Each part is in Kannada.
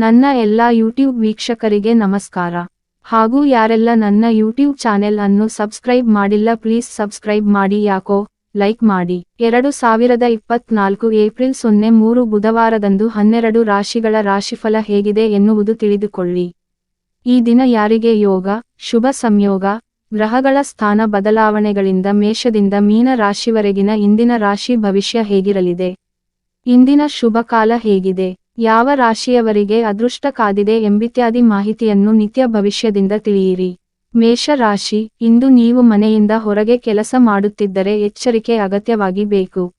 ನನ್ನ ಎಲ್ಲಾ ಯೂಟ್ಯೂಬ್ ವೀಕ್ಷಕರಿಗೆ ನಮಸ್ಕಾರ. ಹಾಗೂ ಯಾರೆಲ್ಲ ನನ್ನ ಯೂಟ್ಯೂಬ್ ಚಾನೆಲ್ ಅನ್ನು ಸಬ್ಸ್ಕ್ರೈಬ್ ಮಾಡಿಲ್ಲ ಪ್ಲೀಸ್ ಸಬ್ಸ್ಕ್ರೈಬ್ ಮಾಡಿ. ಯಾಕೋ ಲೈಕ್ ಮಾಡಿ. ಎರಡು ಸಾವಿರದ ಇಪ್ಪತ್ನಾಲ್ಕು ಏಪ್ರಿಲ್ ಸೊನ್ನೆ ಮೂರು ಬುಧವಾರದಂದು ಹನ್ನೆರಡು ರಾಶಿಗಳ ರಾಶಿಫಲ ಹೇಗಿದೆ ಎನ್ನುವುದು ತಿಳಿದುಕೊಳ್ಳಿ. ಈ ದಿನ ಯಾರಿಗೆ ಯೋಗ, ಶುಭ ಸಂಯೋಗ, ಗ್ರಹಗಳ ಸ್ಥಾನ ಬದಲಾವಣೆಗಳಿಂದ ಮೇಷದಿಂದ ಮೀನ ರಾಶಿವರೆಗಿನ ಇಂದಿನ ರಾಶಿ ಭವಿಷ್ಯ ಹೇಗಿರಲಿದೆ? ಇಂದಿನ ಶುಭ ಕಾಲ ಹೇಗಿದೆ? ಯಾವ ರಾಶಿಯವರಿಗೆ ಅದೃಷ್ಟ ಕಾದಿದೆ ಎಂಬಿತ್ಯಾದಿ ಮಾಹಿತಿಯನ್ನು ನಿತ್ಯ ಭವಿಷ್ಯದಿಂದ ತಿಳಿಯಿರಿ. ಮೇಷ ರಾಶಿ ಇಂದು ನೀವು ಮನೆಯಿಂದ ಹೊರಗೆ ಕೆಲಸ ಮಾಡುತ್ತಿದ್ದರೆ ಎಚ್ಚರಿಕೆ ಅಗತ್ಯವಾಗಿ ಬೇಕು.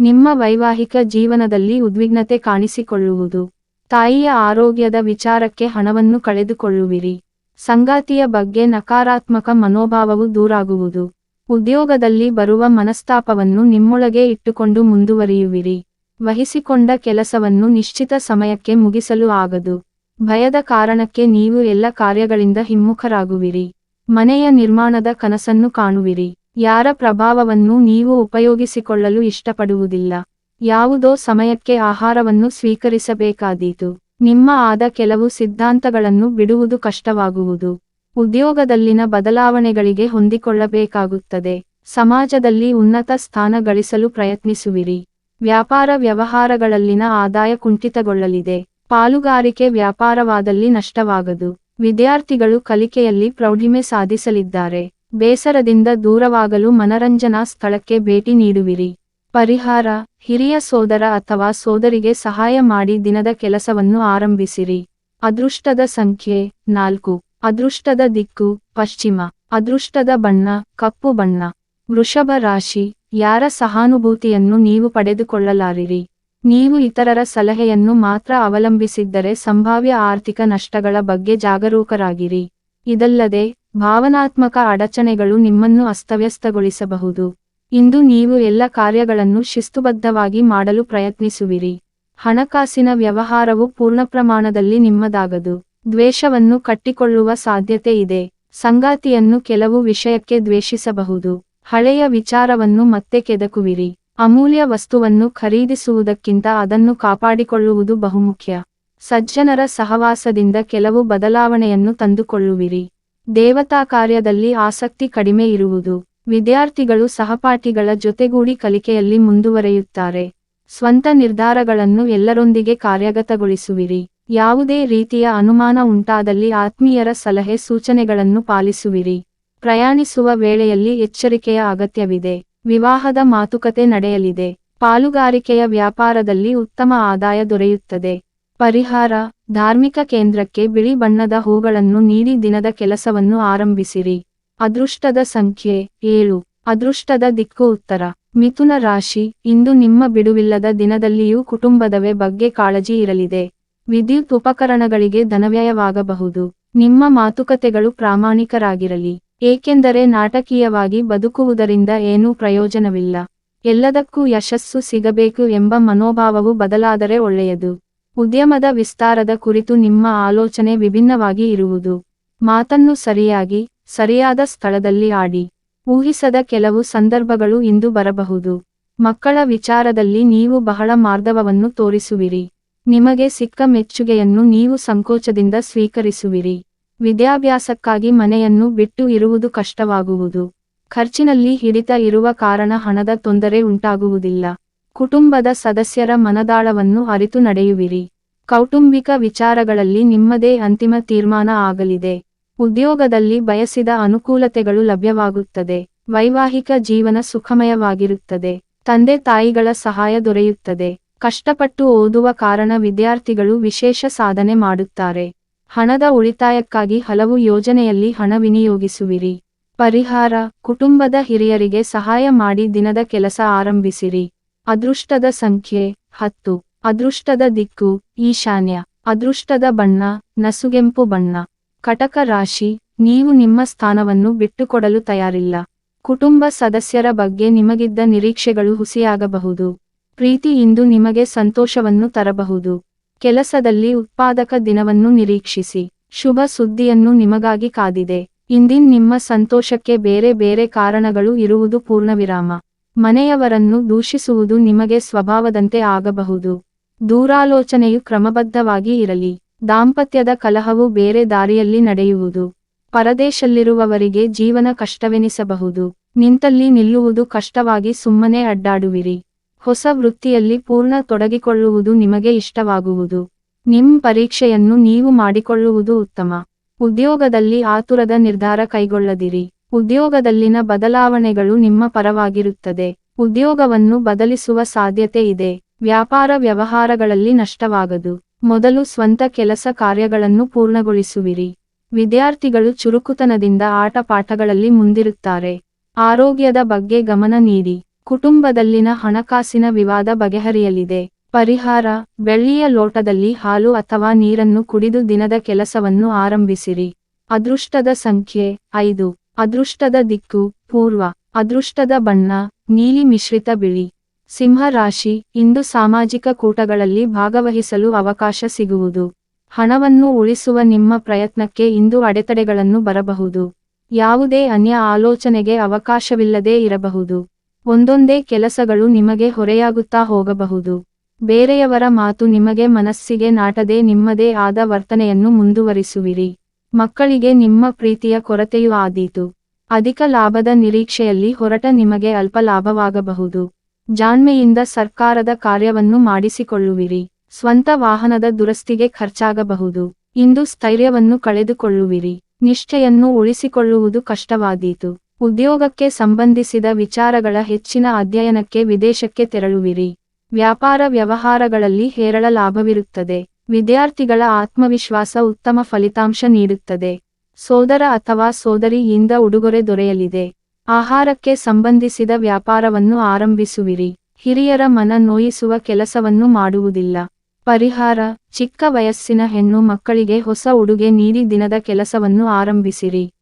ನಿಮ್ಮ ವೈವಾಹಿಕ ಜೀವನದಲ್ಲಿ ಉದ್ವಿಗ್ನತೆ ಕಾಣಿಸಿಕೊಳ್ಳುವುದು. ತಾಯಿಯ ಆರೋಗ್ಯದ ವಿಚಾರಕ್ಕೆ ಹಣವನ್ನು ಕಳೆದುಕೊಳ್ಳುವಿರಿ. ಸಂಗಾತಿಯ ಬಗ್ಗೆ ನಕಾರಾತ್ಮಕ ಮನೋಭಾವವು ದೂರಾಗುವುದು. ಉದ್ಯೋಗದಲ್ಲಿ ಬರುವ ಮನಸ್ತಾಪವನ್ನು ನಿಮ್ಮೊಳಗೆ ಇಟ್ಟುಕೊಂಡು ಮುಂದುವರಿಯುವಿರಿ. ವಹಿಸಿಕೊಂಡ ಕೆಲಸವನ್ನು ನಿಶ್ಚಿತ ಸಮಯಕ್ಕೆ ಮುಗಿಸಲು ಆಗದು. ಭಯದ ಕಾರಣಕ್ಕೆ ನೀವು ಎಲ್ಲ ಕಾರ್ಯಗಳಿಂದ ಹಿಮ್ಮುಖರಾಗುವಿರಿ. ಮನೆಯ ನಿರ್ಮಾಣದ ಕನಸನ್ನು ಕಾಣುವಿರಿ. ಯಾರ ಪ್ರಭಾವವನ್ನು ನೀವು ಉಪಯೋಗಿಸಿಕೊಳ್ಳಲು ಇಷ್ಟಪಡುವುದಿಲ್ಲ. ಯಾವುದೋ ಸಮಯಕ್ಕೆ ಆಹಾರವನ್ನು ಸ್ವೀಕರಿಸಬೇಕಾದೀತು. ನಿಮ್ಮ ಆದ ಕೆಲವು ಸಿದ್ಧಾಂತಗಳನ್ನು ಬಿಡುವುದು ಕಷ್ಟವಾಗುವುದು. ಉದ್ಯೋಗದಲ್ಲಿನ ಬದಲಾವಣೆಗಳಿಗೆ ಹೊಂದಿಕೊಳ್ಳಬೇಕಾಗುತ್ತದೆ. ಸಮಾಜದಲ್ಲಿ ಉನ್ನತ ಸ್ಥಾನ ಗಳಿಸಲು ಪ್ರಯತ್ನಿಸುವಿರಿ. ವ್ಯಾಪಾರ ವ್ಯವಹಾರಗಳಲ್ಲಿನ ಆದಾಯ ಕುಂಠಿತಗೊಳ್ಳಲಿದೆ. ಪಾಲುಗಾರಿಕೆ ವ್ಯಾಪಾರವಾದಲ್ಲಿ ನಷ್ಟವಾಗದು. ವಿದ್ಯಾರ್ಥಿಗಳು ಕಲಿಕೆಯಲ್ಲಿ ಪ್ರೌಢಿಮೆ ಸಾಧಿಸಲಿದ್ದಾರೆ. ಬೇಸರದಿಂದ ದೂರವಾಗಲು ಮನರಂಜನಾ ಸ್ಥಳಕ್ಕೆ ಭೇಟಿ ನೀಡುವಿರಿ. ಪರಿಹಾರ, ಹಿರಿಯ ಸೋದರ ಅಥವಾ ಸೋದರಿಗೆ ಸಹಾಯ ಮಾಡಿ ದಿನದ ಕೆಲಸವನ್ನು ಆರಂಭಿಸಿರಿ. ಅದೃಷ್ಟದ ಸಂಖ್ಯೆ ನಾಲ್ಕು. ಅದೃಷ್ಟದ ದಿಕ್ಕು ಪಶ್ಚಿಮ. ಅದೃಷ್ಟದ ಬಣ್ಣ ಕಪ್ಪು ಬಣ್ಣ. ವೃಷಭ ರಾಶಿ. ಯಾರ ಸಹಾನುಭೂತಿಯನ್ನು ನೀವು ಪಡೆದುಕೊಳ್ಳಲಾರಿರಿ. ನೀವು ಇತರರ ಸಲಹೆಯನ್ನು ಮಾತ್ರ ಅವಲಂಬಿಸಿದ್ದರೆ ಸಂಭಾವ್ಯ ಆರ್ಥಿಕ ನಷ್ಟಗಳ ಬಗ್ಗೆ ಜಾಗರೂಕರಾಗಿರಿ. ಇದಲ್ಲದೆ, ಭಾವನಾತ್ಮಕ ಅಡಚಣೆಗಳು ನಿಮ್ಮನ್ನು ಅಸ್ತವ್ಯಸ್ತಗೊಳಿಸಬಹುದು. ಇಂದು ನೀವು ಎಲ್ಲ ಕಾರ್ಯಗಳನ್ನು ಶಿಸ್ತುಬದ್ಧವಾಗಿ ಮಾಡಲು ಪ್ರಯತ್ನಿಸುವಿರಿ. ಹಣಕಾಸಿನ ವ್ಯವಹಾರವು ಪೂರ್ಣ ಪ್ರಮಾಣದಲ್ಲಿ ನಿಮ್ಮದಾಗದು. ದ್ವೇಷವನ್ನು ಕಟ್ಟಿಕೊಳ್ಳುವ ಸಾಧ್ಯತೆ ಇದೆ. ಸಂಗಾತಿಯನ್ನು ಕೆಲವು ವಿಷಯಕ್ಕೆ ದ್ವೇಷಿಸಬಹುದು. ಹಳೆಯ ವಿಚಾರವನ್ನು ಮತ್ತೆ ಕೆದಕುವಿರಿ. ಅಮೂಲ್ಯ ವಸ್ತುವನ್ನು ಖರೀದಿಸುವುದಕ್ಕಿಂತ ಅದನ್ನು ಕಾಪಾಡಿಕೊಳ್ಳುವುದು ಬಹುಮುಖ್ಯ. ಸಜ್ಜನರ ಸಹವಾಸದಿಂದ ಕೆಲವು ಬದಲಾವಣೆಯನ್ನು ತಂದುಕೊಳ್ಳುವಿರಿ. ದೇವತಾ ಕಾರ್ಯದಲ್ಲಿ ಆಸಕ್ತಿ ಕಡಿಮೆ ಇರುವುದು. ವಿದ್ಯಾರ್ಥಿಗಳು ಸಹಪಾಠಿಗಳ ಜೊತೆಗೂಡಿ ಕಲಿಕೆಯಲ್ಲಿ ಮುಂದುವರೆಯುತ್ತಾರೆ. ಸ್ವಂತ ನಿರ್ಧಾರಗಳನ್ನು ಎಲ್ಲರೊಂದಿಗೆ ಕಾರ್ಯಗತಗೊಳಿಸುವಿರಿ. ಯಾವುದೇ ರೀತಿಯ ಅನುಮಾನ ಉಂಟಾದಲ್ಲಿ ಆತ್ಮೀಯರ ಸಲಹೆ ಸೂಚನೆಗಳನ್ನು ಪಾಲಿಸುವಿರಿ. ಪ್ರಯಾಣಿಸುವ ವೇಳೆಯಲ್ಲಿ ಎಚ್ಚರಿಕೆಯ ಅಗತ್ಯವಿದೆ. ವಿವಾಹದ ಮಾತುಕತೆ ನಡೆಯಲಿದೆ. ಪಾಲುಗಾರಿಕೆಯ ವ್ಯಾಪಾರದಲ್ಲಿ ಉತ್ತಮ ಆದಾಯ ದೊರೆಯುತ್ತದೆ. ಪರಿಹಾರ, ಧಾರ್ಮಿಕ ಕೇಂದ್ರಕ್ಕೆ ಬಿಳಿ ಬಣ್ಣದ ಹೂಗಳನ್ನು ನೀಡಿ ದಿನದ ಕೆಲಸವನ್ನು ಆರಂಭಿಸಿರಿ. ಅದೃಷ್ಟದ ಸಂಖ್ಯೆ ಏಳು. ಅದೃಷ್ಟದ ದಿಕ್ಕು ಉತ್ತರ. ಮಿಥುನ ರಾಶಿ, ಇಂದು ನಿಮ್ಮ ಬಿಡುವಿಲ್ಲದ ದಿನದಲ್ಲಿಯೂ ಕುಟುಂಬದವೇ ಬಗ್ಗೆ ಕಾಳಜಿ ಇರಲಿದೆ. ವಿದ್ಯುತ್ ಉಪಕರಣಗಳಿಗೆ ಧನವ್ಯಯವಾಗಬಹುದು. ನಿಮ್ಮ ಮಾತುಕತೆಗಳು ಪ್ರಾಮಾಣಿಕರಾಗಿರಲಿ. ಏಕೆಂದರೆ ನಾಟಕೀಯವಾಗಿ ಬದುಕುವುದರಿಂದ ಏನೂ ಪ್ರಯೋಜನವಿಲ್ಲ. ಎಲ್ಲದಕ್ಕೂ ಯಶಸ್ಸು ಸಿಗಬೇಕು ಎಂಬ ಮನೋಭಾವವು ಬದಲಾದರೆ ಒಳ್ಳೆಯದು. ಉದ್ಯಮದ ವಿಸ್ತಾರದ ಕುರಿತು ನಿಮ್ಮ ಆಲೋಚನೆ ವಿಭಿನ್ನವಾಗಿ ಇರುವುದು. ಮಾತನ್ನು ಸರಿಯಾಗಿ, ಸರಿಯಾದ ಸ್ಥಳದಲ್ಲಿ ಆಡಿ. ಊಹಿಸದ ಕೆಲವು ಸಂದರ್ಭಗಳು ಇಂದು ಬರಬಹುದು. ಮಕ್ಕಳ ವಿಚಾರದಲ್ಲಿ ನೀವು ಬಹಳ ಮಾರ್ಧವವನ್ನು ತೋರಿಸುವಿರಿ. ನಿಮಗೆ ಸಿಕ್ಕ ಮೆಚ್ಚುಗೆಯನ್ನು ನೀವು ಸಂಕೋಚದಿಂದ ಸ್ವೀಕರಿಸುವಿರಿ. ವಿದ್ಯಾಭ್ಯಾಸಕ್ಕಾಗಿ ಮನೆಯನ್ನು ಬಿಟ್ಟು ಇರುವುದು ಕಷ್ಟವಾಗುವುದು. ಖರ್ಚಿನಲ್ಲಿ ಹಿಡಿತ ಇರುವ ಕಾರಣ ಹಣದ ತೊಂದರೆ ಉಂಟಾಗುವುದಿಲ್ಲ. ಕುಟುಂಬದ ಸದಸ್ಯರ ಮನದಾಳವನ್ನು ಅರಿತು ನಡೆಯುವಿರಿ. ಕೌಟುಂಬಿಕ ವಿಚಾರಗಳಲ್ಲಿ ನಿಮ್ಮದೇ ಅಂತಿಮ ತೀರ್ಮಾನ ಆಗಲಿದೆ. ಉದ್ಯೋಗದಲ್ಲಿ ಬಯಸಿದ ಅನುಕೂಲತೆಗಳು ಲಭ್ಯವಾಗುತ್ತದೆ. ವೈವಾಹಿಕ ಜೀವನ ಸುಖಮಯವಾಗಿರುತ್ತದೆ. ತಂದೆ ತಾಯಿಗಳ ಸಹಾಯ ದೊರೆಯುತ್ತದೆ. ಕಷ್ಟಪಟ್ಟು ಓದುವ ಕಾರಣ ವಿದ್ಯಾರ್ಥಿಗಳು ವಿಶೇಷ ಸಾಧನೆ ಮಾಡುತ್ತಾರೆ. ಹಣದ ಉಳಿತಾಯಕ್ಕಾಗಿ ಹಲವು ಯೋಜನೆಯಲ್ಲಿ ಹಣ ವಿನಿಯೋಗಿಸುವಿರಿ. ಪರಿಹಾರ, ಕುಟುಂಬದ ಹಿರಿಯರಿಗೆ ಸಹಾಯ ಮಾಡಿ ದಿನದ ಕೆಲಸ ಆರಂಭಿಸಿರಿ. ಅದೃಷ್ಟದ ಸಂಖ್ಯೆ, ಹತ್ತು. ಅದೃಷ್ಟದ ದಿಕ್ಕು, ಈಶಾನ್ಯ. ಅದೃಷ್ಟದ ಬಣ್ಣ, ನಸುಗೆಂಪು ಬಣ್ಣ. ಕಟಕ ರಾಶಿ, ನೀವು ನಿಮ್ಮ ಸ್ಥಾನವನ್ನು ಬಿಟ್ಟುಕೊಡಲು ತಯಾರಿಲ್ಲ. ಕುಟುಂಬ ಸದಸ್ಯರ ಬಗ್ಗೆ ನಿಮಗಿದ್ದ ನಿರೀಕ್ಷೆಗಳು ಹುಸಿಯಾಗಬಹುದು. ಪ್ರೀತಿ ಇಂದು ನಿಮಗೆ ಸಂತೋಷವನ್ನು ತರಬಹುದು. ಕೆಲಸದಲ್ಲಿ ಉತ್ಪಾದಕ ದಿನವನ್ನು ನಿರೀಕ್ಷಿಸಿ. ಶುಭ ಸುದ್ದಿಯನ್ನು ನಿಮಗಾಗಿ ಕಾದಿದೆ. ಇಂದಿನ್ ನಿಮ್ಮ ಸಂತೋಷಕ್ಕೆ ಬೇರೆ ಬೇರೆ ಕಾರಣಗಳು ಇರುವುದು ಪೂರ್ಣವಿರಾಮ. ಮನೆಯವರನ್ನು ದೂಷಿಸುವುದು ನಿಮಗೆ ಸ್ವಭಾವದಂತೆ ಆಗಬಹುದು. ದೂರಾಲೋಚನೆಯು ಕ್ರಮಬದ್ಧವಾಗಿ ಇರಲಿ. ದಾಂಪತ್ಯದ ಕಲಹವು ಬೇರೆ ದಾರಿಯಲ್ಲಿ ನಡೆಯುವುದು. ಪರದೇಶಲ್ಲಿರುವವರಿಗೆ ಜೀವನ ಕಷ್ಟವೆನಿಸಬಹುದು. ನಿಂತಲ್ಲಿ ನಿಲ್ಲುವುದು ಕಷ್ಟವಾಗಿ ಸುಮ್ಮನೆ ಅಡ್ಡಾಡುವಿರಿ. ಹೊಸ ವೃತ್ತಿಯಲ್ಲಿ ಪೂರ್ಣ ತೊಡಗಿಕೊಳ್ಳುವುದು ನಿಮಗೆ ಇಷ್ಟವಾಗುವುದು. ನಿಮ್ಮ ಪರೀಕ್ಷೆಯನ್ನು ನೀವು ಮಾಡಿಕೊಳ್ಳುವುದು ಉತ್ತಮ. ಉದ್ಯೋಗದಲ್ಲಿ ಆತುರದ ನಿರ್ಧಾರ ಕೈಗೊಳ್ಳದಿರಿ. ಉದ್ಯೋಗದಲ್ಲಿನ ಬದಲಾವಣೆಗಳು ನಿಮ್ಮ ಪರವಾಗಿರುತ್ತದೆ. ಉದ್ಯೋಗವನ್ನು ಬದಲಿಸುವ ಸಾಧ್ಯತೆ ಇದೆ. ವ್ಯಾಪಾರ ವ್ಯವಹಾರಗಳಲ್ಲಿ ನಷ್ಟವಾಗದು. ಮೊದಲು ಸ್ವಂತ ಕೆಲಸ ಕಾರ್ಯಗಳನ್ನು ಪೂರ್ಣಗೊಳಿಸುವಿರಿ. ವಿದ್ಯಾರ್ಥಿಗಳು ಚುರುಕುತನದಿಂದ ಆಟ ಪಾಠಗಳಲ್ಲಿ ಮುಂದಿರುತ್ತಾರೆ. ಆರೋಗ್ಯದ ಬಗ್ಗೆ ಗಮನ ನೀಡಿ. ಕುಟುಂಬದಲ್ಲಿನ ಹಣಕಾಸಿನ ವಿವಾದ ಬಗೆಹರಿಯಲಿದೆ. ಪರಿಹಾರ, ಬೆಳ್ಳಿಯ ಲೋಟದಲ್ಲಿ ಹಾಲು ಅಥವಾ ನೀರನ್ನು ಕುಡಿದು ದಿನದ ಕೆಲಸವನ್ನು ಆರಂಭಿಸಿರಿ. ಅದೃಷ್ಟದ ಸಂಖ್ಯೆ, ಐದು. ಅದೃಷ್ಟದ ದಿಕ್ಕು, ಪೂರ್ವ. ಅದೃಷ್ಟದ ಬಣ್ಣ, ನೀಲಿ ಮಿಶ್ರಿತ ಬಿಳಿ. ಸಿಂಹ ರಾಶಿ, ಇಂದು ಸಾಮಾಜಿಕ ಕೂಟಗಳಲ್ಲಿ ಭಾಗವಹಿಸಲು ಅವಕಾಶ ಸಿಗುವುದು. ಹಣವನ್ನು ಉಳಿಸುವ ನಿಮ್ಮ ಪ್ರಯತ್ನಕ್ಕೆ ಇಂದು ಅಡೆತಡೆಗಳನ್ನು ಬರಬಹುದು. ಯಾವುದೇ ಅನ್ಯ ಆಲೋಚನೆಗೆ ಅವಕಾಶವಿಲ್ಲದೇ ಇರಬಹುದು. ಒಂದೊಂದೇ ಕೆಲಸಗಳು ನಿಮಗೆ ಹೊರೆಯಾಗುತ್ತಾ ಹೋಗಬಹುದು. ಬೇರೆಯವರ ಮಾತು ನಿಮಗೆ ಮನಸ್ಸಿಗೆ ನಾಟದೆ ನಿಮ್ಮದೇ ಆದ ವರ್ತನೆಯನ್ನು ಮುಂದುವರಿಸುವಿರಿ. ಮಕ್ಕಳಿಗೆ ನಿಮ್ಮ ಪ್ರೀತಿಯ ಕೊರತೆಯೂ ಆದೀತು. ಅಧಿಕ ಲಾಭದ ನಿರೀಕ್ಷೆಯಲ್ಲಿ ಹೊರಟ ನಿಮಗೆ ಅಲ್ಪ ಲಾಭವಾಗಬಹುದು. ಜಾಣ್ಮೆಯಿಂದ ಸರ್ಕಾರದ ಕಾರ್ಯವನ್ನು ಮಾಡಿಸಿಕೊಳ್ಳುವಿರಿ. ಸ್ವಂತ ವಾಹನದ ದುರಸ್ತಿಗೆ ಖರ್ಚಾಗಬಹುದು. ಇಂದು ಸ್ಥೈರ್ಯವನ್ನು ಕಳೆದುಕೊಳ್ಳುವಿರಿ. ನಿಷ್ಠೆಯನ್ನು ಉಳಿಸಿಕೊಳ್ಳುವುದು ಕಷ್ಟವಾದೀತು. ಉದ್ಯೋಗಕ್ಕೆ ಸಂಬಂಧಿಸಿದ ವಿಚಾರಗಳ ಹೆಚ್ಚಿನ ಅಧ್ಯಯನಕ್ಕೆ ವಿದೇಶಕ್ಕೆ ತೆರಳುವಿರಿ. ವ್ಯಾಪಾರ ವ್ಯವಹಾರಗಳಲ್ಲಿ ಹೇರಳ ಲಾಭವಿರುತ್ತದೆ. ವಿದ್ಯಾರ್ಥಿಗಳ ಆತ್ಮವಿಶ್ವಾಸ ಉತ್ತಮ ಫಲಿತಾಂಶ ನೀಡುತ್ತದೆ. ಸೋದರ ಅಥವಾ ಸೋದರಿಯಿಂದ ಉಡುಗೊರೆ ದೊರೆಯಲಿದೆ. ಆಹಾರಕ್ಕೆ ಸಂಬಂಧಿಸಿದ ವ್ಯಾಪಾರವನ್ನು ಆರಂಭಿಸುವಿರಿ. ಹಿರಿಯರ ಮನ ನೋಯಿಸುವ ಕೆಲಸವನ್ನು ಮಾಡುವುದಿಲ್ಲ. ಪರಿಹಾರ, ಚಿಕ್ಕ ವಯಸ್ಸಿನ ಹೆಣ್ಣು ಮಕ್ಕಳಿಗೆ ಹೊಸ ಉಡುಗೆ ನೀಡಿ ದಿನದ ಕೆಲಸವನ್ನು ಆರಂಭಿಸಿರಿ.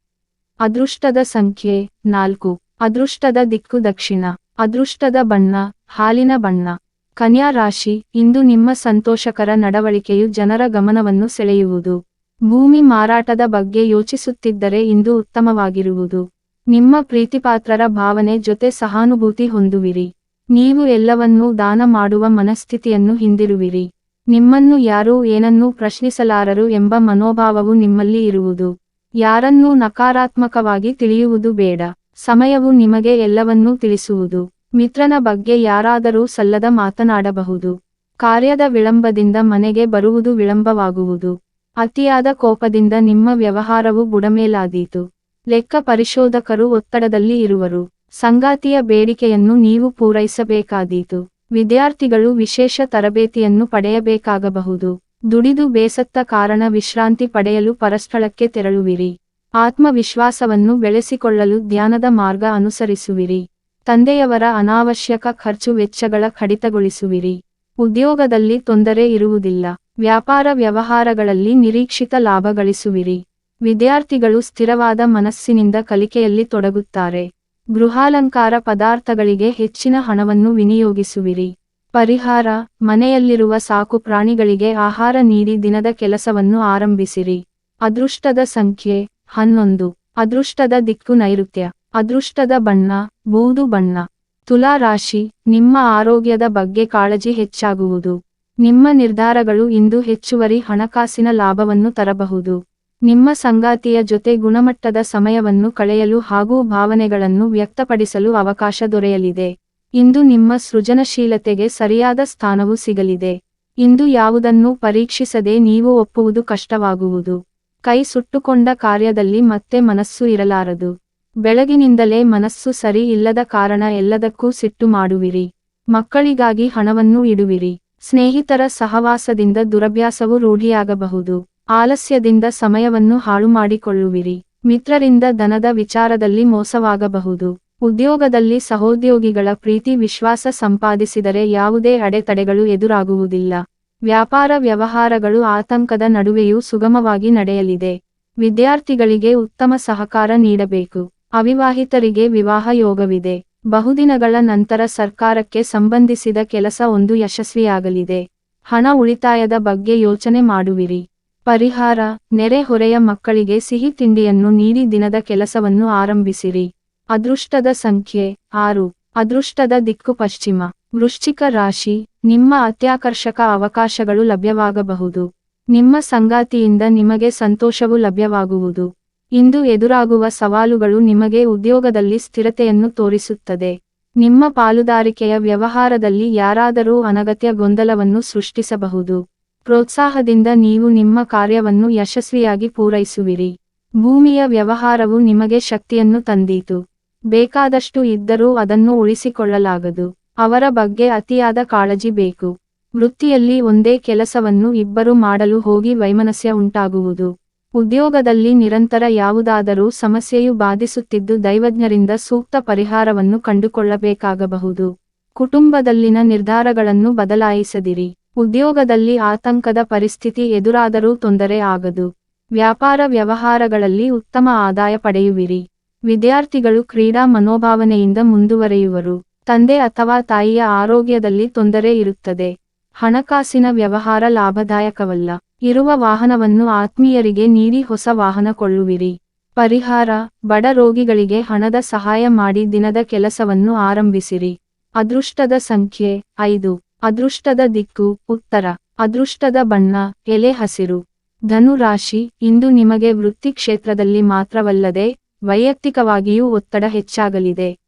ಅದೃಷ್ಟದ ಸಂಖ್ಯೆ ನಾಲ್ಕು. ಅದೃಷ್ಟದ ದಿಕ್ಕು ದಕ್ಷಿಣ. ಅದೃಷ್ಟದ ಬಣ್ಣ ಹಾಲಿನ ಬಣ್ಣ. ಕನ್ಯಾ ರಾಶಿ, ಇಂದು ನಿಮ್ಮ ಸಂತೋಷಕರ ನಡವಳಿಕೆಯು ಜನರ ಗಮನವನ್ನು ಸೆಳೆಯುವುದು. ಭೂಮಿ ಮಾರಾಟದ ಬಗ್ಗೆ ಯೋಚಿಸುತ್ತಿದ್ದರೆ ಇಂದು ಉತ್ತಮವಾಗಿರುವುದು. ನಿಮ್ಮ ಪ್ರೀತಿಪಾತ್ರರ ಭಾವನೆ ಜೊತೆ ಸಹಾನುಭೂತಿ ಹೊಂದುವಿರಿ. ನೀವು ಎಲ್ಲವನ್ನೂ ದಾನ ಮಾಡುವ ಮನಸ್ಥಿತಿಯನ್ನು ಹಿಂದಿರುವಿರಿ. ನಿಮ್ಮನ್ನು ಯಾರೂ ಏನನ್ನೂ ಪ್ರಶ್ನಿಸಲಾರರು ಎಂಬ ಮನೋಭಾವವು ನಿಮ್ಮಲ್ಲಿ ಇರುವುದು. ಯಾರನ್ನೂ ನಕಾರಾತ್ಮಕವಾಗಿ ತಿಳಿಯುವುದು ಬೇಡ. ಸಮಯವು ನಿಮಗೆ ಎಲ್ಲವನ್ನೂ ತಿಳಿಸುವುದು. ಮಿತ್ರನ ಬಗ್ಗೆ ಯಾರಾದರೂ ಸಲ್ಲದ ಮಾತನಾಡಬಹುದು. ಕಾರ್ಯದ ವಿಳಂಬದಿಂದ ಮನೆಗೆ ಬರುವುದು ವಿಳಂಬವಾಗುವುದು. ಅತಿಯಾದ ಕೋಪದಿಂದ ನಿಮ್ಮ ವ್ಯವಹಾರವು ಬುಡಮೇಲಾದೀತು. ಲೆಕ್ಕ ಪರಿಶೋಧಕರು ಒತ್ತಡದಲ್ಲಿ ಇರುವರು. ಸಂಗಾತಿಯ ಬೇಡಿಕೆಯನ್ನು ನೀವು ಪೂರೈಸಬೇಕಾದೀತು. ವಿದ್ಯಾರ್ಥಿಗಳು ವಿಶೇಷ ತರಬೇತಿಯನ್ನು ಪಡೆಯಬೇಕಾಗಬಹುದು. ದುಡಿದು ಬೇಸತ್ತ ಕಾರಣ ವಿಶ್ರಾಂತಿ ಪಡೆಯಲು ಪರಸ್ಥಳಕ್ಕೆ ತೆರಳುವಿರಿ. ಆತ್ಮವಿಶ್ವಾಸವನ್ನು ಬೆಳೆಸಿಕೊಳ್ಳಲು ಧ್ಯಾನದ ಮಾರ್ಗ ಅನುಸರಿಸುವಿರಿ. ತಂದೆಯವರ ಅನಾವಶ್ಯಕ ಖರ್ಚು ವೆಚ್ಚಗಳ ಕಡಿತಗೊಳಿಸುವಿರಿ. ಉದ್ಯೋಗದಲ್ಲಿ ತೊಂದರೆ ಇರುವುದಿಲ್ಲ. ವ್ಯಾಪಾರ ವ್ಯವಹಾರಗಳಲ್ಲಿ ನಿರೀಕ್ಷಿತ ಲಾಭ ಗಳಿಸುವಿರಿ. ವಿದ್ಯಾರ್ಥಿಗಳು ಸ್ಥಿರವಾದ ಮನಸ್ಸಿನಿಂದ ಕಲಿಕೆಯಲ್ಲಿ ತೊಡಗುತ್ತಾರೆ. ಗೃಹಾಲಂಕಾರ ಪದಾರ್ಥಗಳಿಗೆ ಹೆಚ್ಚಿನ ಹಣವನ್ನು ವಿನಿಯೋಗಿಸುವಿರಿ. ಪರಿಹಾರ, ಮನೆಯಲ್ಲಿರುವ ಸಾಕು ಪ್ರಾಣಿಗಳಿಗೆ ಆಹಾರ ನೀಡಿ ದಿನದ ಕೆಲಸವನ್ನು ಆರಂಭಿಸಿರಿ. ಅದೃಷ್ಟದ ಸಂಖ್ಯೆ, ಹನ್ನೊಂದು. ಅದೃಷ್ಟದ ದಿಕ್ಕು ನೈಋತ್ಯ. ಅದೃಷ್ಟದ ಬಣ್ಣ, ಬೂದು ಬಣ್ಣ. ತುಲಾ ರಾಶಿ, ನಿಮ್ಮ ಆರೋಗ್ಯದ ಬಗ್ಗೆ ಕಾಳಜಿ ಹೆಚ್ಚಾಗುವುದು. ನಿಮ್ಮ ನಿರ್ಧಾರಗಳು ಇಂದು ಹೆಚ್ಚುವರಿ ಹಣಕಾಸಿನ ಲಾಭವನ್ನು ತರಬಹುದು. ನಿಮ್ಮ ಸಂಗಾತಿಯ ಜೊತೆ ಗುಣಮಟ್ಟದ ಸಮಯವನ್ನು ಕಳೆಯಲು ಹಾಗೂ ಭಾವನೆಗಳನ್ನು ವ್ಯಕ್ತಪಡಿಸಲು ಅವಕಾಶ ದೊರೆಯಲಿದೆ. ಇಂದು ನಿಮ್ಮ ಸೃಜನಶೀಲತೆಗೆ ಸರಿಯಾದ ಸ್ಥಾನವು ಸಿಗಲಿದೆ. ಇಂದು ಯಾವುದನ್ನೂ ಪರೀಕ್ಷಿಸದೆ ನೀವು ಒಪ್ಪುವುದು ಕಷ್ಟವಾಗುವುದು. ಕೈ ಸುಟ್ಟುಕೊಂಡ ಕಾರ್ಯದಲ್ಲಿ ಮತ್ತೆ ಮನಸ್ಸು ಇರಲಾರದು. ಬೆಳಗಿನಿಂದಲೇ ಮನಸ್ಸು ಸರಿ ಇಲ್ಲದ ಕಾರಣ ಎಲ್ಲದಕ್ಕೂ ಸಿಟ್ಟು ಮಾಡುವಿರಿ. ಮಕ್ಕಳಿಗಾಗಿ ಹಣವನ್ನು ಇಡುವಿರಿ. ಸ್ನೇಹಿತರ ಸಹವಾಸದಿಂದ ದುರಭ್ಯಾಸವು ರೂಢಿಯಾಗಬಹುದು. ಆಲಸ್ಯದಿಂದ ಸಮಯವನ್ನು ಹಾಳು ಮಾಡಿಕೊಳ್ಳುವಿರಿ ಮಿತ್ರರಿಂದ ದನದ ವಿಚಾರದಲ್ಲಿ ಮೋಸವಾಗಬಹುದು. ಉದ್ಯೋಗದಲ್ಲಿ ಸಹೋದ್ಯೋಗಿಗಳ ಪ್ರೀತಿ ವಿಶ್ವಾಸ ಸಂಪಾದಿಸಿದರೆ ಯಾವುದೇ ಅಡೆತಡೆಗಳು ಎದುರಾಗುವುದಿಲ್ಲ. ವ್ಯಾಪಾರ ವ್ಯವಹಾರಗಳು ಆತಂಕದ ನಡುವೆಯೂ ಸುಗಮವಾಗಿ ನಡೆಯಲಿದೆ. ವಿದ್ಯಾರ್ಥಿಗಳಿಗೆ ಉತ್ತಮ ಸಹಕಾರ ನೀಡಬೇಕು. ಅವಿವಾಹಿತರಿಗೆ ವಿವಾಹ ಯೋಗವಿದೆ. ಬಹುದಿನಗಳ ನಂತರ ಸರ್ಕಾರಕ್ಕೆ ಸಂಬಂಧಿಸಿದ ಕೆಲಸ ಒಂದು ಯಶಸ್ವಿಯಾಗಲಿದೆ. ಹಣ ಉಳಿತಾಯದ ಬಗ್ಗೆ ಯೋಚನೆ ಮಾಡುವಿರಿ. ಪರಿಹಾರ, ನೆರೆಹೊರೆಯ ಮಕ್ಕಳಿಗೆ ಸಿಹಿ ತಿಂಡಿಯನ್ನು ನೀಡಿ ದಿನದ ಕೆಲಸವನ್ನು ಆರಂಭಿಸಿರಿ. ಅದೃಷ್ಟದ ಸಂಖ್ಯೆ ಆರು. ಅದೃಷ್ಟದ ದಿಕ್ಕು ಪಶ್ಚಿಮ. ವೃಶ್ಚಿಕ ರಾಶಿ, ನಿಮ್ಮ ಅತ್ಯಾಕರ್ಷಕ ಅವಕಾಶಗಳು ಲಭ್ಯವಾಗಬಹುದು. ನಿಮ್ಮ ಸಂಗಾತಿಯಿಂದ ನಿಮಗೆ ಸಂತೋಷವು ಲಭ್ಯವಾಗುವುದು. ಇಂದು ಎದುರಾಗುವ ಸವಾಲುಗಳು ನಿಮಗೆ ಉದ್ಯೋಗದಲ್ಲಿ ಸ್ಥಿರತೆಯನ್ನು ತೋರಿಸುತ್ತದೆ. ನಿಮ್ಮ ಪಾಲುದಾರಿಕೆಯ ವ್ಯವಹಾರದಲ್ಲಿ ಯಾರಾದರೂ ಅನಗತ್ಯ ಗೊಂದಲವನ್ನು ಸೃಷ್ಟಿಸಬಹುದು. ಪ್ರೋತ್ಸಾಹದಿಂದ ನೀವು ನಿಮ್ಮ ಕಾರ್ಯವನ್ನು ಯಶಸ್ವಿಯಾಗಿ ಪೂರೈಸುವಿರಿ. ಭೂಮಿಯ ವ್ಯವಹಾರವು ನಿಮಗೆ ಶಕ್ತಿಯನ್ನು ತಂದೀತು. ಬೇಕಾದಷ್ಟು ಇದ್ದರೂ ಅದನ್ನು ಉಳಿಸಿಕೊಳ್ಳಲಾಗದು. ಅವರ ಬಗ್ಗೆ ಅತಿಯಾದ ಕಾಳಜಿ ಬೇಕು. ವೃತ್ತಿಯಲ್ಲಿ ಒಂದೇ ಕೆಲಸವನ್ನು ಇಬ್ಬರು ಮಾಡಲು ಹೋಗಿ ವೈಮನಸ್ಯ ಉಂಟಾಗುವುದು. ಉದ್ಯೋಗದಲ್ಲಿ ನಿರಂತರ ಯಾವುದಾದರೂ ಸಮಸ್ಯೆಯು ಬಾಧಿಸುತ್ತಿದ್ದು ದೈವಜ್ಞರಿಂದ ಸೂಕ್ತ ಪರಿಹಾರವನ್ನು ಕಂಡುಕೊಳ್ಳಬೇಕಾಗಬಹುದು. ಕುಟುಂಬದಲ್ಲಿನ ನಿರ್ಧಾರಗಳನ್ನು ಬದಲಾಯಿಸದಿರಿ. ಉದ್ಯೋಗದಲ್ಲಿ ಆತಂಕದ ಪರಿಸ್ಥಿತಿ ಎದುರಾದರೂ ತೊಂದರೆ ಆಗದು. ವ್ಯಾಪಾರ ವ್ಯವಹಾರಗಳಲ್ಲಿ ಉತ್ತಮ ಆದಾಯ ಪಡೆಯುವಿರಿ. ವಿದ್ಯಾರ್ಥಿಗಳು ಕ್ರೀಡಾ ಮನೋಭಾವನೆಯಿಂದ ಮುಂದುವರೆಯುವರು. ತಂದೆ ಅಥವಾ ತಾಯಿಯ ಆರೋಗ್ಯದಲ್ಲಿ ತೊಂದರೆ ಇರುತ್ತದೆ. ಹಣಕಾಸಿನ ವ್ಯವಹಾರ ಲಾಭದಾಯಕವಲ್ಲ. ಇರುವ ವಾಹನವನ್ನು ಆತ್ಮೀಯರಿಗೆ ನೀಡಿ ಹೊಸ ವಾಹನ ಕೊಳ್ಳುವಿರಿ. ಪರಿಹಾರ, ಬಡ ರೋಗಿಗಳಿಗೆ ಹಣದ ಸಹಾಯ ಮಾಡಿ ದಿನದ ಕೆಲಸವನ್ನು ಆರಂಭಿಸಿರಿ. ಅದೃಷ್ಟದ ಸಂಖ್ಯೆ, ಐದು. ಅದೃಷ್ಟದ ದಿಕ್ಕು, ಉತ್ತರ. ಅದೃಷ್ಟದ ಬಣ್ಣ, ಎಲೆ ಹಸಿರು. ಧನುರಾಶಿ, ಇಂದು ನಿಮಗೆ ವೃತ್ತಿ ಕ್ಷೇತ್ರದಲ್ಲಿ ಮಾತ್ರವಲ್ಲದೆ ವೈಯಕ್ತಿಕವಾಗಿಯೂ ಒತ್ತಡ ಹೆಚ್ಚಾಗಲಿದೆ.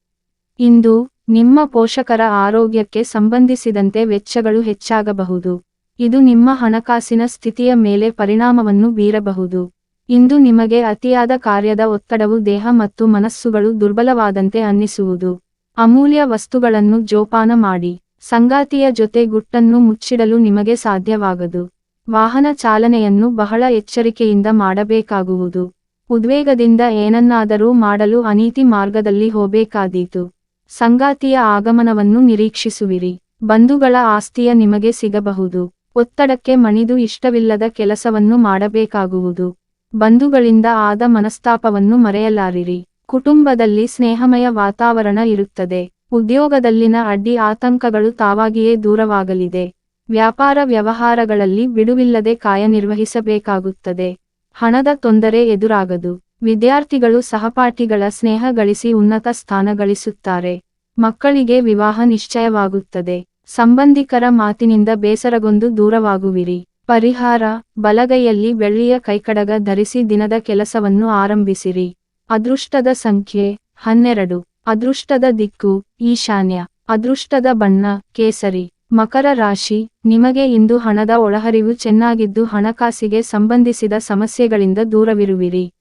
ಇಂದು, ನಿಮ್ಮ ಪೋಷಕರ ಆರೋಗ್ಯಕ್ಕೆ ಸಂಬಂಧಿಸಿದಂತೆ ವೆಚ್ಚಗಳು ಹೆಚ್ಚಾಗಬಹುದು. ಇದು ನಿಮ್ಮ ಹಣಕಾಸಿನ ಸ್ಥಿತಿಯ ಮೇಲೆ ಪರಿಣಾಮವನ್ನು ಬೀರಬಹುದು. ಇಂದು ನಿಮಗೆ ಅತಿಯಾದ ಕಾರ್ಯದ ಒತ್ತಡವು ದೇಹ ಮತ್ತು ಮನಸ್ಸುಗಳು ದುರ್ಬಲವಾದಂತೆ ಅನ್ನಿಸುವುದು. ಅಮೂಲ್ಯ ವಸ್ತುಗಳನ್ನು ಜೋಪಾನ ಮಾಡಿ. ಸಂಗಾತಿಯ ಜೊತೆ ಗುಟ್ಟನ್ನು ಮುಚ್ಚಿಡಲು ನಿಮಗೆ ಸಾಧ್ಯವಾಗದು. ವಾಹನ ಚಾಲನೆಯನ್ನು ಬಹಳ ಎಚ್ಚರಿಕೆಯಿಂದ ಮಾಡಬೇಕಾಗುವುದು. ಉದ್ವೇಗದಿಂದ ಏನನ್ನಾದರೂ ಮಾಡಲು ಅನೀತಿ ಮಾರ್ಗದಲ್ಲಿ ಹೋಗಬೇಕಾದೀತು. ಸಂಗಾತಿಯ ಆಗಮನವನ್ನು ನಿರೀಕ್ಷಿಸುವಿರಿ. ಬಂಧುಗಳ ಆಸ್ತಿಯ ನಿಮಗೆ ಸಿಗಬಹುದು. ಒತ್ತಡಕ್ಕೆ ಮಣಿದು ಇಷ್ಟವಿಲ್ಲದ ಕೆಲಸವನ್ನು ಮಾಡಬೇಕಾಗುವುದು. ಬಂಧುಗಳಿಂದ ಆದ ಮನಸ್ತಾಪವನ್ನು ಮರೆಯಲಾರಿರಿ. ಕುಟುಂಬದಲ್ಲಿ ಸ್ನೇಹಮಯ ವಾತಾವರಣ ಇರುತ್ತದೆ. ಉದ್ಯೋಗದಲ್ಲಿನ ಅಡ್ಡಿ ಆತಂಕಗಳು ತಾವಾಗಿಯೇ ದೂರವಾಗಲಿದೆ. ವ್ಯಾಪಾರ ವ್ಯವಹಾರಗಳಲ್ಲಿ ಬಿಡುವಿಲ್ಲದೆ ಕಾರ್ಯನಿರ್ವಹಿಸಬೇಕಾಗುತ್ತದೆ. ಹಣದ ತೊಂದರೆ ಎದುರಾಗದು. ವಿದ್ಯಾರ್ಥಿಗಳು ಸಹಪಾಠಿಗಳ ಸ್ನೇಹ ಗಳಿಸಿ ಉನ್ನತ ಸ್ಥಾನ ಗಳಿಸುತ್ತಾರೆ. ಮಕ್ಕಳಿಗೆ ವಿವಾಹ ನಿಶ್ಚಯವಾಗುತ್ತದೆ. ಸಂಬಂಧಿಕರ ಮಾತಿನಿಂದ ಬೇಸರಗೊಂದು ದೂರವಾಗುವಿರಿ. ಪರಿಹಾರ, ಬಲಗೈಯಲ್ಲಿ ಬೆಳ್ಳಿಯ ಕೈಕಡಗ ಧರಿಸಿ ದಿನದ ಕೆಲಸವನ್ನು ಆರಂಭಿಸಿರಿ. ಅದೃಷ್ಟದ ಸಂಖ್ಯೆ, ಹನ್ನೆರಡು. ಅದೃಷ್ಟದ ದಿಕ್ಕು, ಈಶಾನ್ಯ. ಅದೃಷ್ಟದ ಬಣ್ಣ, ಕೇಸರಿ. ಮಕರ ರಾಶಿ, ನಿಮಗೆ ಇಂದು ಹಣದ ಒಳಹರಿವು ಚೆನ್ನಾಗಿದ್ದು ಹಣಕಾಸಿಗೆ ಸಂಬಂಧಿಸಿದ ಸಮಸ್ಯೆಗಳಿಂದ ದೂರವಿರುವಿರಿ.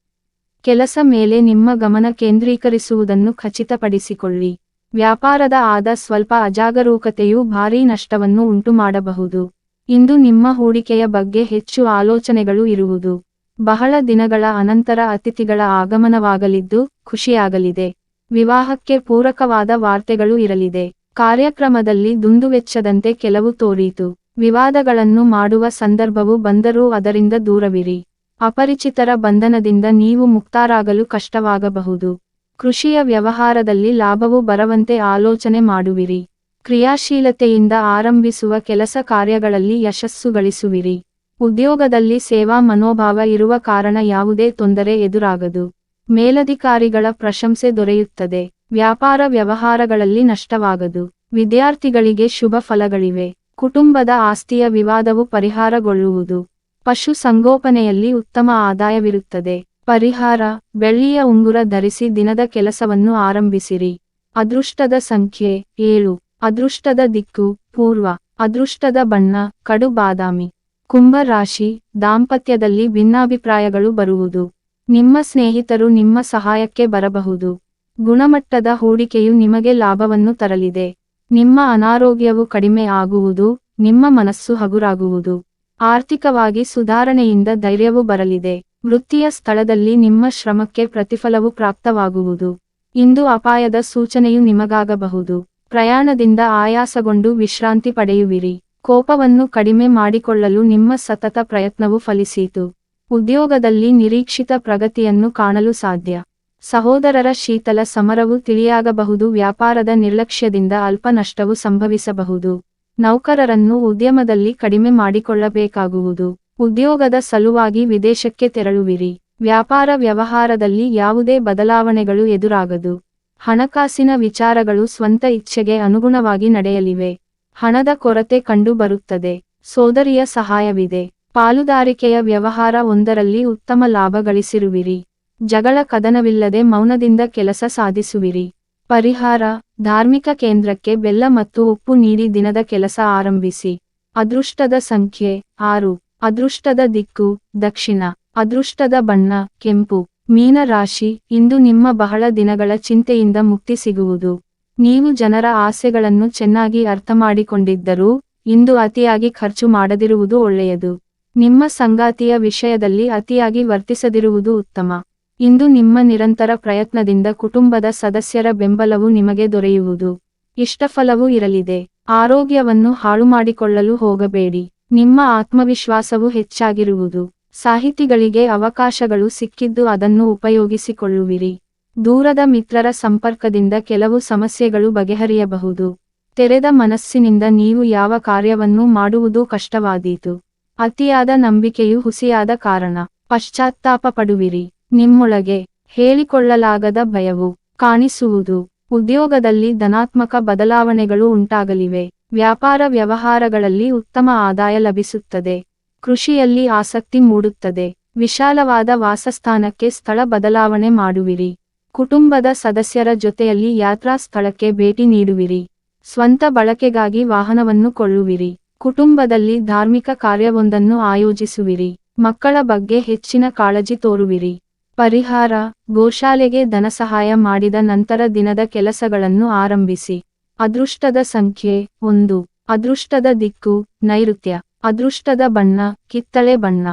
ಕೆಲಸ ಮೇಲೆ ನಿಮ್ಮ ಗಮನ ಕೇಂದ್ರೀಕರಿಸುವುದನ್ನು ಖಚಿತಪಡಿಸಿಕೊಳ್ಳಿ. ವ್ಯಾಪಾರದ ಆದ ಸ್ವಲ್ಪ ಅಜಾಗರೂಕತೆಯು ಭಾರೀ ನಷ್ಟವನ್ನು ಉಂಟುಮಾಡಬಹುದು. ಇಂದು ನಿಮ್ಮ ಹೂಡಿಕೆಯ ಬಗ್ಗೆ ಹೆಚ್ಚು ಆಲೋಚನೆಗಳು ಇರುವುದು. ಬಹಳ ದಿನಗಳ ಅನಂತರ ಅತಿಥಿಗಳ ಆಗಮನವಾಗಲಿದ್ದು ಖುಷಿಯಾಗಲಿದೆ. ವಿವಾಹಕ್ಕೆ ಪೂರಕವಾದ ವಾರ್ತೆಗಳು ಇರಲಿದೆ. ಕಾರ್ಯಕ್ರಮದಲ್ಲಿ ದುಂದುವೆಚ್ಚದಂತೆ ಕೆಲವು ತೋರಿತು. ವಿವಾದಗಳನ್ನು ಮಾಡುವ ಸಂದರ್ಭವು ಬಂದರೂ ಅದರಿಂದ ದೂರವಿರಿ. ಅಪರಿಚಿತರ ಬಂಧನದಿಂದ ನೀವು ಮುಕ್ತರಾಗಲು ಕಷ್ಟವಾಗಬಹುದು. ಕೃಷಿಯ ವ್ಯವಹಾರದಲ್ಲಿ ಲಾಭವು ಬರವಂತೆ ಆಲೋಚನೆ ಮಾಡುವಿರಿ. ಕ್ರಿಯಾಶೀಲತೆಯಿಂದ ಆರಂಭಿಸುವ ಕೆಲಸ ಕಾರ್ಯಗಳಲ್ಲಿ ಯಶಸ್ಸು ಗಳಿಸುವಿರಿ. ಉದ್ಯೋಗದಲ್ಲಿ ಸೇವಾ ಮನೋಭಾವ ಇರುವ ಕಾರಣ ಯಾವುದೇ ತೊಂದರೆ ಎದುರಾಗದು. ಮೇಲಧಿಕಾರಿಗಳ ಪ್ರಶಂಸೆ ದೊರೆಯುತ್ತದೆ. ವ್ಯಾಪಾರ ವ್ಯವಹಾರಗಳಲ್ಲಿ ನಷ್ಟವಾಗದು. ವಿದ್ಯಾರ್ಥಿಗಳಿಗೆ ಶುಭ ಫಲಗಳಿವೆ. ಕುಟುಂಬದ ಆಸ್ತಿಯ ವಿವಾದವು ಪರಿಹಾರಗೊಳ್ಳುವುದು. ಪಶು ಸಂಗೋಪನೆಯಲ್ಲಿ ಉತ್ತಮ ಆದಾಯವಿರುತ್ತದೆ. ಪರಿಹಾರ, ಬೆಳ್ಳಿಯ ಉಂಗುರ ಧರಿಸಿ ದಿನದ ಕೆಲಸವನ್ನು ಆರಂಭಿಸಿರಿ. ಅದೃಷ್ಟದ ಸಂಖ್ಯೆ, ಏಳು. ಅದೃಷ್ಟದ ದಿಕ್ಕು, ಪೂರ್ವ. ಅದೃಷ್ಟದ ಬಣ್ಣ, ಕಡು ಬಾದಾಮಿ. ಕುಂಭ ರಾಶಿ, ದಾಂಪತ್ಯದಲ್ಲಿ ಭಿನ್ನಾಭಿಪ್ರಾಯಗಳು ಬರುವುದು. ನಿಮ್ಮ ಸ್ನೇಹಿತರು ನಿಮ್ಮ ಸಹಾಯಕ್ಕೆ ಬರಬಹುದು. ಗುಣಮಟ್ಟದ ಹೂಡಿಕೆಯು ನಿಮಗೆ ಲಾಭವನ್ನು ತರಲಿದೆ. ನಿಮ್ಮ ಅನಾರೋಗ್ಯವು ಕಡಿಮೆ ಆಗುವುದು, ನಿಮ್ಮ ಮನಸ್ಸು ಹಗುರಾಗುವುದು. ಆರ್ಥಿಕವಾಗಿ ಸುಧಾರಣೆಯಿಂದ ಧೈರ್ಯವು ಬರಲಿದೆ. ವೃತ್ತಿಯ ಸ್ಥಳದಲ್ಲಿ ನಿಮ್ಮ ಶ್ರಮಕ್ಕೆ ಪ್ರತಿಫಲವು ಪ್ರಾಪ್ತವಾಗುವುದು. ಇಂದು ಅಪಾಯದ ಸೂಚನೆಯು ನಿಮಗಾಗಬಹುದು. ಪ್ರಯಾಣದಿಂದ ಆಯಾಸಗೊಂಡು ವಿಶ್ರಾಂತಿ ಪಡೆಯುವಿರಿ. ಕೋಪವನ್ನು ಕಡಿಮೆ ಮಾಡಿಕೊಳ್ಳಲು ನಿಮ್ಮ ಸತತ ಪ್ರಯತ್ನವು ಫಲಿಸಿತು. ಉದ್ಯೋಗದಲ್ಲಿ ನಿರೀಕ್ಷಿತ ಪ್ರಗತಿಯನ್ನು ಕಾಣಲು ಸಾಧ್ಯ. ಸಹೋದರರ ಶೀತಲ ಸಮರವು ತಿಳಿಯಾಗಬಹುದು. ವ್ಯಾಪಾರದ ನಿರ್ಲಕ್ಷ್ಯದಿಂದ ಅಲ್ಪ ನಷ್ಟವು ಸಂಭವಿಸಬಹುದು. ನೌಕರರನ್ನು ಉದ್ಯಮದಲ್ಲಿ ಕಡಿಮೆ ಮಾಡಿಕೊಳ್ಳಬೇಕಾಗುವುದು. ಉದ್ಯೋಗದ ಸಲುವಾಗಿ ವಿದೇಶಕ್ಕೆ ತೆರಳುವಿರಿ. ವ್ಯಾಪಾರ ವ್ಯವಹಾರದಲ್ಲಿ ಯಾವುದೇ ಬದಲಾವಣೆಗಳು ಎದುರಾಗದು. ಹಣಕಾಸಿನ ವಿಚಾರಗಳು ಸ್ವಂತ ಇಚ್ಛೆಗೆ ಅನುಗುಣವಾಗಿ ನಡೆಯಲಿವೆ. ಹಣದ ಕೊರತೆ ಕಂಡುಬರುತ್ತದೆ. ಸೋದರಿಯ ಸಹಾಯವಿದೆ. ಪಾಲುದಾರಿಕೆಯ ವ್ಯವಹಾರ ಒಂದರಲ್ಲಿ ಉತ್ತಮ ಲಾಭ ಗಳಿಸಿರುವಿರಿ. ಜಗಳ ಕದನವಿಲ್ಲದೆ ಮೌನದಿಂದ ಕೆಲಸ ಸಾಧಿಸುವಿರಿ. ಪರಿಹಾರ, ಧಾರ್ಮಿಕ ಕೇಂದ್ರಕ್ಕೆ ಬೆಲ್ಲ ಮತ್ತು ಉಪ್ಪು ನೀಡಿ ದಿನದ ಕೆಲಸ ಆರಂಭಿಸಿ. ಅದೃಷ್ಟದ ಸಂಖ್ಯೆ, ಆರು. ಅದೃಷ್ಟದ ದಿಕ್ಕು, ದಕ್ಷಿಣ. ಅದೃಷ್ಟದ ಬಣ್ಣ, ಕೆಂಪು. ಮೀನ ರಾಶಿ, ಇಂದು ನಿಮ್ಮ ಬಹಳ ದಿನಗಳ ಚಿಂತೆಯಿಂದ ಮುಕ್ತಿ ಸಿಗುವುದು. ನೀವು ಜನರ ಆಸೆಗಳನ್ನು ಚೆನ್ನಾಗಿ ಅರ್ಥಮಾಡಿಕೊಂಡಿದ್ದರೂ, ಇಂದು ಅತಿಯಾಗಿ ಖರ್ಚು ಮಾಡದಿರುವುದು ಒಳ್ಳೆಯದು. ನಿಮ್ಮ ಸಂಗಾತಿಯ ವಿಷಯದಲ್ಲಿ ಅತಿಯಾಗಿ ವರ್ತಿಸದಿರುವುದು ಉತ್ತಮ. ಇಂದು ನಿಮ್ಮ ನಿರಂತರ ಪ್ರಯತ್ನದಿಂದ ಕುಟುಂಬದ ಸದಸ್ಯರ ಬೆಂಬಲವು ನಿಮಗೆ ದೊರೆಯುವುದು. ಇಷ್ಟಫಲವೂ ಇರಲಿದೆ. ಆರೋಗ್ಯವನ್ನು ಹಾಳು ಮಾಡಿಕೊಳ್ಳಲು ಹೋಗಬೇಡಿ. ನಿಮ್ಮ ಆತ್ಮವಿಶ್ವಾಸವು ಹೆಚ್ಚಾಗಿರುವುದು. ಸಾಹಿತಿಗಳಿಗೆ ಅವಕಾಶಗಳು ಸಿಕ್ಕಿದ್ದು ಅದನ್ನು ಉಪಯೋಗಿಸಿಕೊಳ್ಳುವಿರಿ. ದೂರದ ಮಿತ್ರರ ಸಂಪರ್ಕದಿಂದ ಕೆಲವು ಸಮಸ್ಯೆಗಳು ಬಗೆಹರಿಯಬಹುದು. ತೆರೆದ ಮನಸ್ಸಿನಿಂದ ನೀವು ಯಾವ ಕಾರ್ಯವನ್ನೂ ಮಾಡುವುದು ಕಷ್ಟವಾದೀತು. ಅತಿಯಾದ ನಂಬಿಕೆಯು ಹುಸಿಯಾದ ಕಾರಣ. ಪಶ್ಚಾತ್ತಾಪ ಪಡುವಿರಿ ನಿಮ್ಮೊಳಗೆ ಹೇಳಿಕೊಳ್ಳಲಾಗದ ಭಯವು ಕಾಣಿಸುವುದು. ಉದ್ಯೋಗದಲ್ಲಿ ಧನಾತ್ಮಕ ಬದಲಾವಣೆಗಳು ಉಂಟಾಗಲಿವೆ. ವ್ಯಾಪಾರ ವ್ಯವಹಾರಗಳಲ್ಲಿ ಉತ್ತಮ ಆದಾಯ ಲಭಿಸುತ್ತದೆ. ಕೃಷಿಯಲ್ಲಿ ಆಸಕ್ತಿ ಮೂಡುತ್ತದೆ. ವಿಶಾಲವಾದ ವಾಸಸ್ಥಾನಕ್ಕೆ ಸ್ಥಳ ಬದಲಾವಣೆ ಮಾಡುವಿರಿ. ಕುಟುಂಬದ ಸದಸ್ಯರ ಜೊತೆಯಲ್ಲಿ ಯಾತ್ರಾ ಸ್ಥಳಕ್ಕೆ ಭೇಟಿ ನೀಡುವಿರಿ. ಸ್ವಂತ ಬಳಕೆಗಾಗಿ ವಾಹನವನ್ನು ಕೊಳ್ಳುವಿರಿ. ಕುಟುಂಬದಲ್ಲಿ ಧಾರ್ಮಿಕ ಕಾರ್ಯವೊಂದನ್ನು ಆಯೋಜಿಸುವಿರಿ. ಮಕ್ಕಳ ಬಗ್ಗೆ ಹೆಚ್ಚಿನ ಕಾಳಜಿ ತೋರುವಿರಿ. ಪರಿಹಾರ, ಗೋಶಾಲೆಗೆ ಧನಸಹಾಯ ಮಾಡಿದ ನಂತರ ದಿನದ ಕೆಲಸಗಳನ್ನು ಆರಂಭಿಸಿ. ಅದೃಷ್ಟದ ಸಂಖ್ಯೆ, ಒಂದು. ಅದೃಷ್ಟದ ದಿಕ್ಕು, ನೈಋತ್ಯ. ಅದೃಷ್ಟದ ಬಣ್ಣ, ಕಿತ್ತಳೆ ಬಣ್ಣ.